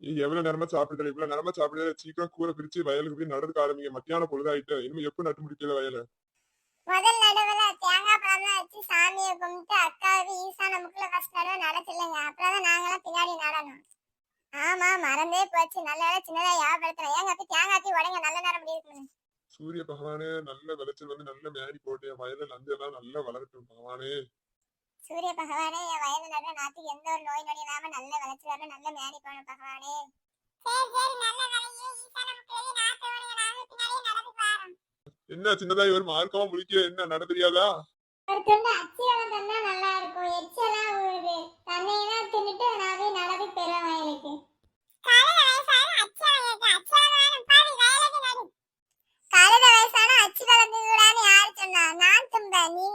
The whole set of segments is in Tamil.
எவ்வளவு நேரமா சாப்பிடுதல இவ்வளவு நேரமா சாப்பிடுதல சீக்கிரம் கூரை பிரிச்சு வயலுக்கு போய் நடக்க ஆரம்பிங்க மத்தியான பொழுதாயிட்டு. இனிமே எப்ப நட்டு முடிக்கல வயல? முதல் நடுவுல தேங்காய் பழம் வச்சு சாமியை கும்பிட்டு அக்காவுக்கு ஈசான முக்குல ஃபர்ஸ்ட் நடுவு நடச்சில்லைங்க அப்புறம் நாங்களாம் பின்னாடி நடணும். ஆமா மறந்தே போச்சு. நல்ல வேளை சின்னதா ஞாபகப்படுத்துறேன். ஏங்க அப்படி தேங்காய் உடைங்க. நல்ல நேரம் இருக்குன்னு சூரிய பகவானே நல்ல விளைச்சல் வந்து நல்ல மேரி போட்டு என் வயல்ல நஞ்செல்லாம் நல்லா வளரட்டும் பகவானே. சூரிய பகவானே என் வயது நடுற நாட்டுக்கு எந்த ஒரு நோய் நொடி இல்லாம நல்ல விளைச்சு வர நல்ல மேனி போன பகவானே. நல்ல என்ன சின்னதா இவர் மார்க்கமா முடிக்க என்ன நட தெரியாதா? ஒரு துண்டு அச்சி நல்லா இருக்கும். எச்செல்லாம் ஊறுது. தண்ணியெல்லாம் தின்னுட்டு நான் போய் நடந்து பெறுவேன் வயலுக்கு. கழுத வயசான அச்சி வளர்ந்து கூடான்னு யாரு சொன்னா? நான் தும்பேன். நீங்களா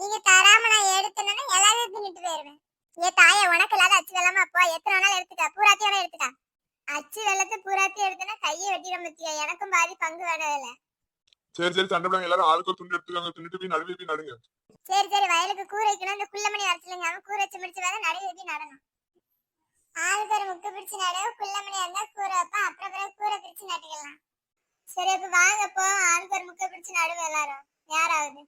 நீங்க தராம நான் எடுத்தேன்னா எல்லாத்தையும் தின்னுட்டு போயிருவேன். ஏ தாயே உனக்கு இல்லாத அச்சு வெள்ளமா அப்போ எத்தனை நாள் எடுத்துட்டா? பூராத்தியோட எடுத்துட்டா? அச்சு வெள்ளத்தை பூராத்தி எடுத்தனா கையை வெட்டிட முத்தியா எனக்கும் பாதி பங்கு வேணவில்லை சரி சரி சண்டை போடாங்க. எல்லாரும் ஆளுக்கு துண்டு எடுத்துக்காங்க. தின்னுட்டு போய் நடுவே போய் நடுங்க. சரி சரி வயலுக்கு கூரை வைக்கணும். இந்த குள்ளமணி வரச்சுலங்க அவன் கூரை வச்சு முடிச்சு வேற நடுவு எப்படி நடணும். ஆளுக்கு ஒரு முக்கு பிடிச்சு நடு குள்ளமணி இருந்தா கூரை வைப்பேன் அப்புறம் பிறகு கூரை பிரிச்சு நட்டுக்கலாம். சரி அப்ப வாங்க போ. ஆளுக்கு ஒரு முக்கு பிடிச்சு நடுவு எல்லாரும். யாராவது?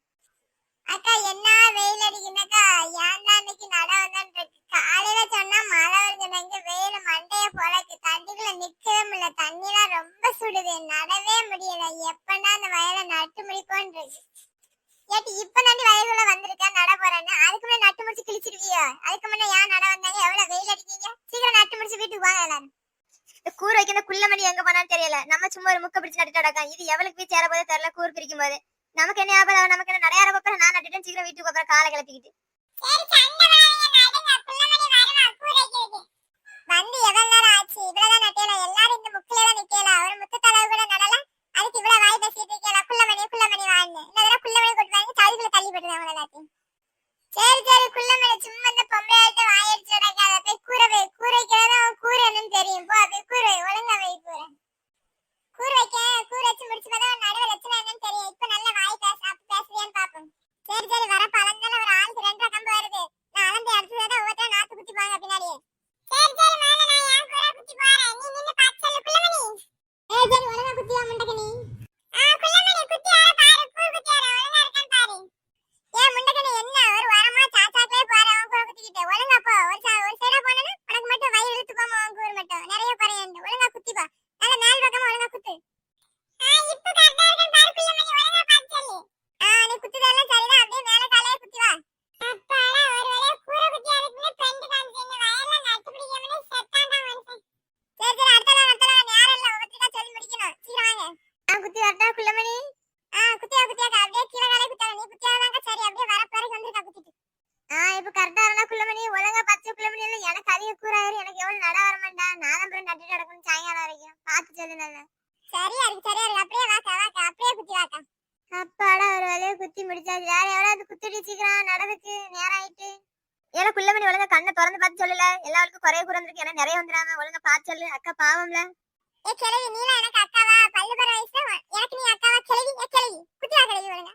அக்கா என்ன வெயில் அடிக்குதுக்கா ஏன்டா இன்னைக்கு நட வந்தான்னு இருக்கு? காலையில சொன்னா மழை வருது. வெயில் மண்டைய போலக்கு தண்ணிக்குள்ள நிக்கவே முடியல. தண்ணிலாம் ரொம்ப சுடுது. நடவே முடியல. எப்படா அந்த வயலை நட்டு முடிப்போன்னு இருக்கு. ஏட்டி இப்ப தாண்டி வயலுக்குள்ள வந்திருக்கா நட போறேன்னு. அதுக்கு முன்னாடி நட்டு முடிச்சு கிழிச்சிருக்கியோ அதுக்கு முன்னாடி ஏன் நட வந்தாங்க? எவ்வளவு வெயில் அடிக்கீங்க? சீக்கிரம் நட்டு முடிச்சு வீட்டுக்கு வாங்க எல்லாரும். இந்த கூர் வைக்கிற குள்ளமணி எங்க போனான்னு தெரியல. நம்ம சும்மா ஒரு முக்க பிடிச்சு நட்டு நடக்கோம் இது எவ்வளவு போய் சேர போதே தெரியல. கூறு பிரிக்கும் போது நமக்கு என்ன ஞாபகம் நமக்கு என்ன நிறைய போற நான் நட்டுட்டேன் சீக்கிரம் வீட்டுக்கு போற காலை கிளப்பிக்கிட்டு வந்து எவ்வளவு நேரம் ஆச்சு? இவ்வளவுதான் நட்டேல எல்லாரும் இந்த முக்கில தான் நிக்கல ஒரு முத்து தளவு கூட நடல அதுக்கு இவ்வளவு வாய் பேசிட்டு இருக்கல குள்ளமணி குள்ளமணி வான்னு இந்த குள்ளமணி கொண்டு வாங்கி. தவிக்குள்ள தள்ளி போட்டுருவாங்க அவங்கள எல்லாத்தையும். சரி சரி குள்ளமணி சும்மா இந்த பொம்பளை ஆயிட்டு வாய் அடிச்சு நடக்காத. போய் கூரை வை கூரை வைக்கிறதா அவன் கூரை என்னன்னு தெரியும் போ போய் கூரை வை ஒழுங்கா வை கூரை கூரை வைக்க கூரை வச்சு முடிச்சு பார்த்தா நடுவில் லட்சணம் என்னன்னு தெரியும் இப்ப நல்ல வாய் பேச அப்ப பேசுறியான்னு பாப்போம் சரி சரி வர பழந்தால ஒரு ஆளுக்கு ரெண்டரை கம்பு வருது நான் அளந்து அடுத்ததா ஒவ்வொருத்தரும் நாத்து குத்தி போங்க பின்னாடியே சரி சரி மேல நான் என் கூரை குத்தி போறேன் நீ நின்னு பார்த்து சொல்லு குள்ளமணி ஏய் சரி ஒழுங்கா குத்தி வா முண்டக்க நீ ஆ குள்ளமணி குத்தி ஆற பாரு பூ குத்தி ஆற ஒழுங்கா இருக்கான்னு பாரு ஏன் முண்டக்கனி என்ன ஒரு வாரமா சாச்சாக்கே போற அவன் கூட குத்திக்கிட்டு ஒழுங்கா போ ஒரு சா ஒரு சைடா போனா உனக்கு மட்டும் வயிறு இழுத்து போமா அவன் கூறு மட்டும் நிறைய குறையண்டு ஒழுங்கா குத்தி போ நல்ல மேல் பக்கமா ஒழுங்கா குத்து ஆ இப்போ கரெக்டா இருக்கான்னு பாரு குள்ளமணி ஒழுங்கா பார்த்து சொல்லு ஆ நீ குத்துதெல்லாம் சரிதான் அப்படியே மேல காலையே குத்தி வா அப்பாடா ஒரு வேளைய கூரை குத்தி அதுக்குள்ள பெண்டு காமிச்சீங்க வயல்ல நட்டு பிடிக்காமலே செத்தாண்டா மனுஷன் சரி சரி அடுத்தல அடுத்தல நேரம் இல்ல ஒவ்வொருத்தருக்கா சொல்லி முடிக்கணும் சீக்கிரம் வாங்க ஆ குத்தி வரட்டா குள்ளமணி ஆ குத்தியா குத்தியாக்கா அப்படியே கீழே காலே குத்தாங்க நீ குத்தியாதாங்க சரி அப்படியே வர பிறகு வந்துருக்கா குத்திட்டு? ஆ இப்போ கரெக்டா இருந்தா குள்ளமணி ஒழுங்கா பச்சை குள்ளமணி இல்ல எனக்கு அதிக கூறாயிரு எனக்கு எவ்வளவு நட வரமாட்டா நான் அப்புறம் நட்டுட்டு கிடக்கணும் சாயங்காலம் வரைக்கும். பார்த்து சொல்லு நல்லா. சரியா இருக்கு சரியா இருக்கு. அப்படியே வாக்கா வாக்கா. அப்படியே குத்தி வாக்கா. அப்பாடா ஒரு வேலையை குத்தி முடிச்சாச்சு. வேற எவ்வளவு குத்திட்டு சீக்கிரம் நடந்துக்கு. நேரம் ஆயிட்டு. ஏல குள்ளமணி ஒழுங்கா கண்ணை திறந்து பார்த்து சொல்லல. எல்லாருக்கும் குறைய குறந்திருக்கு ஏன்னா நிறைய வந்துடாம ஒழுங்கா பார்த்து சொல்லு. அக்கா பாவம்ல. ஏ கிழவி நீல எனக்கு அக்காவா? பல்லு பர வயசுல எனக்கு நீ அக்காவா? கிழவி ஏ கிழவி. குத்தியா கிழவி ஒழுங்கா.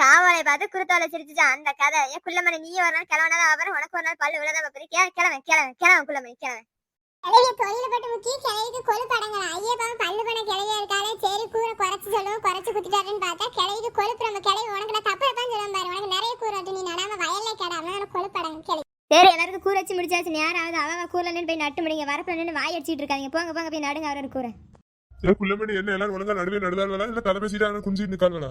காவலை பார்த்து குருத்தால சிரிச்சுச்சான் அந்த கதை. ஏன் குள்ளமணி நீ ஒரு நாள் கிளவனாதான் அவரும் உனக்கு ஒரு நாள் பல்லு விழதான் பார்ப்பது கிளவன் கிளவன் கிளவன் குள்ளமணி கிளவன். கிழவிய தொழில பட்டு முக்கிய கிழவிக்கு கொழு படங்களா? ஐயே பாவம் பல்லு பண்ண கிழவியா இருக்காளே. சரி கூரை குறைச்சு சொல்லுவோம் குறைச்சு குத்திட்டாருன்னு பார்த்தா கிழவிக்கு கொழுப்பு நம்ம கிழவி உனக்கு நான் தப்பு தான் சொல்லுவேன் பாரு. உனக்கு நிறைய கூரை விட்டு நீ நடாம வயல்ல கேடாம உனக்கு கொழுப்படங்க கிழவி சரி எல்லாருக்கும் கூரை வச்சு முடிச்சாச்சு. நேராவது அவ கூரை நின்று போய் நட்டு முடிங்க. வரப்புல நின்று வாய் அடிச்சிட்டு இருக்காங்க போங்க போங்க போய் நடுங்க அவரோட கூரை குள்ளமணி என்ன எல்லாரும் ஒழுங்கா நடுவே நடுதாங்களா இல்ல கதை பேசிட்டு குஞ்சு நிக்காங்களா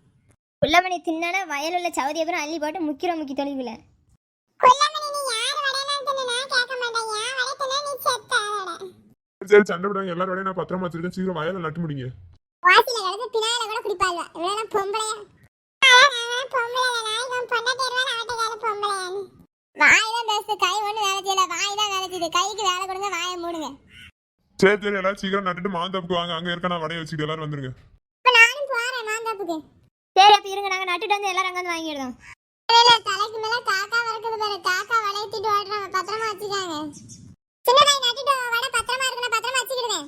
குள்ளமணி தின்னான வயல் உள்ள சவுதி அப்புறம் அள்ளி போட்டு முக்கிற முக்கி தொலைவில் சரி சண்டை விடாங்க எல்லாரும் நான் பத்திரமா வச்சிருக்கேன். சீக்கிரம் வயல நட்டு முடிங்க. வாசில கலந்து பினாயில கூட குடிப்பாள்வா இவ்வளவு பொம்பளையா. சரி சரி. எல்லாரும் சீக்கிரம் நட்டுட்டு மாந்தப்புக்கு வாங்க. அங்க இருக்க நான் வடைய வச்சுட்டு எல்லாரும் வந்துருங்க. இப்ப நானும் போறேன் மாந்தாப்புக்கு சரி அப்ப இருங்க. நாங்க நட்டுட்டு வந்து எல்லாரும் அங்க வந்து வாங்கிடுறோம் தலைக்கு மேல காக்கா வரக்குது பாரு. காக்கா வளையத்திட்டு ஓடுறோம் பத்திரமா வச்சுக்காங்க. சின்னதாய் நட்டுட்டு வட. பத்திரமா இருக்கணும். பத்திரமா வச்சுக்கிடுவேன்.